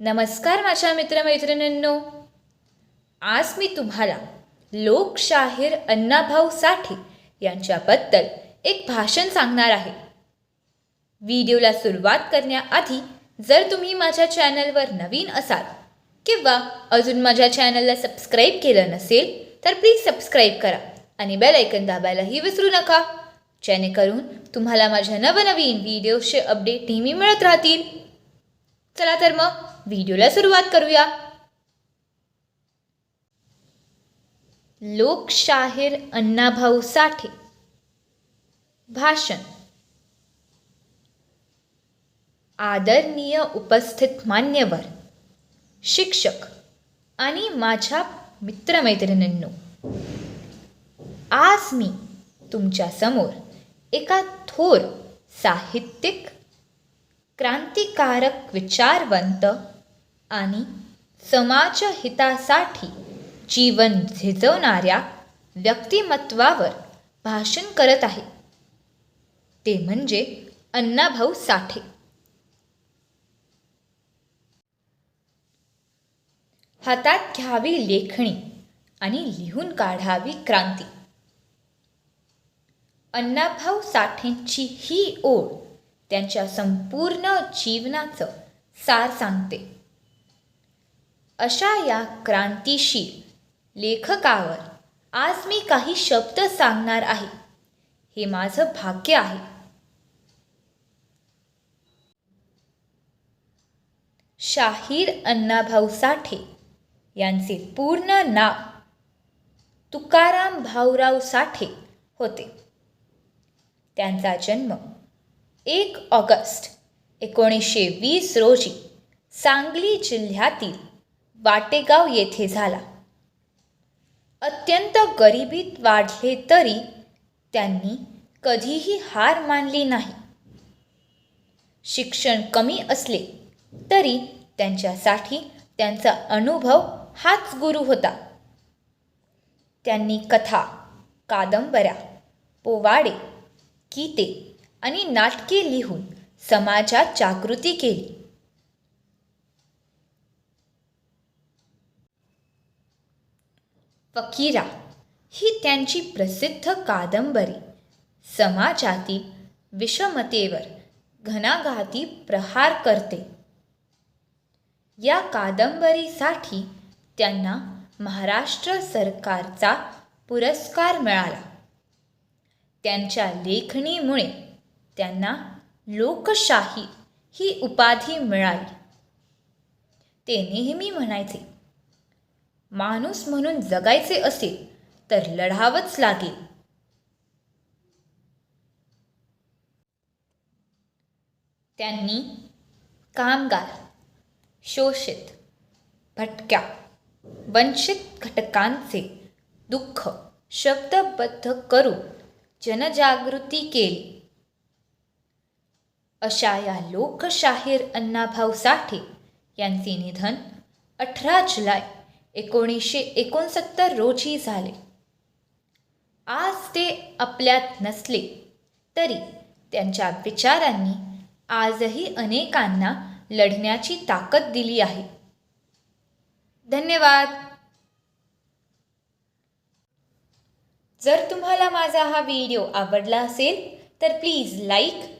नमस्कार माझ्या मित्रमैत्रिणींनो. आज मी तुम्हाला लोकशाहीर अण्णाभाऊ साठे यांच्याबद्दल एक भाषण सांगणार आहे. व्हिडिओला सुरुवात करण्याआधी जर तुम्ही माझ्या चॅनलवर नवीन असाल किंवा अजून माझ्या चॅनलला सबस्क्राईब केलं नसेल तर प्लीज सबस्क्राईब करा आणि बेल ऐकन दाबायलाही विसरू नका. जेणेकरून तुम्हाला माझ्या नवनवीन व्हिडिओचे अपडेट नेहमी मिळत राहतील. चला तर मग व्हिडिओला सुरुवात करूया. लोकशाहीर अण्णाभाऊ साठे. भाषण. आदरणीय उपस्थित मान्यवर शिक्षक आणि माझ्या मित्रमैत्रिणींनो आज मी तुमच्यासमोर एका थोर साहित्यिक क्रांतिकारक विचारवंत आणि समाजहितासाठी जीवन झिजवणाऱ्या व्यक्तिमत्वावर भाषण करत आहे. ते म्हणजे अण्णाभाऊ साठे. हातात घ्यावी लेखणी आणि लिहून काढावी क्रांती. अण्णाभाऊ साठेंची ही ओढ त्यांच्या संपूर्ण जीवनाचं सार सांगते. अशा या क्रांतिशील लेखकावर आज मी काही शब्द सांगणार आहे. हे माझं भाग्य आहे. शाहीर अण्णाभाऊ साठे यांचे पूर्ण नाव तुकाराम भाऊराव साठे होते. त्यांचा जन्म एक ऑगस्ट एकोणीसशे वीस रोजी सांगली जिल्ह्यातील वाटेगाव येथे झाला. अत्यंत गरिबीत वाढले तरी त्यांनी कधीही हार मानली नाही. शिक्षण कमी असले तरी त्यांच्यासाठी त्यांचा अनुभव हाच गुरु होता. त्यांनी कथा कादंबऱ्या पोवाडे गीते आणि नाटके लिहून समाजात जागृती केली. फकीरा ही त्यांची प्रसिद्ध कादंबरी. समाजातील विषमतेवर घणाघाती प्रहार करते. या कादंबरीसाठी त्यांना महाराष्ट्र सरकारचा पुरस्कार मिळाला. त्यांच्या लेखणीमुळे त्यांना लोकशाही ही उपाधी मिळाली. ते नेहमी म्हणायचे माणूस म्हणून जगायचे असेल तर लढावंच लागेल. त्यांनी कामगार शोषित भटक्या वंचित घटकांचे दुःख शब्दबद्ध करून जनजागृती केली. अशा या लोकशाहीर अण्णाभाऊ साठे यांचे निधन अठरा जुलै एकोणीसशे एकोणसत्तर रोजी झाले. आज ते आपल्यात नसले तरी त्यांच्या विचारांनी आजही अनेकांना लढण्याची ताकद दिली आहे. धन्यवाद. जर तुम्हाला माझा हा व्हिडिओ आवडला असेल तर प्लीज लाईक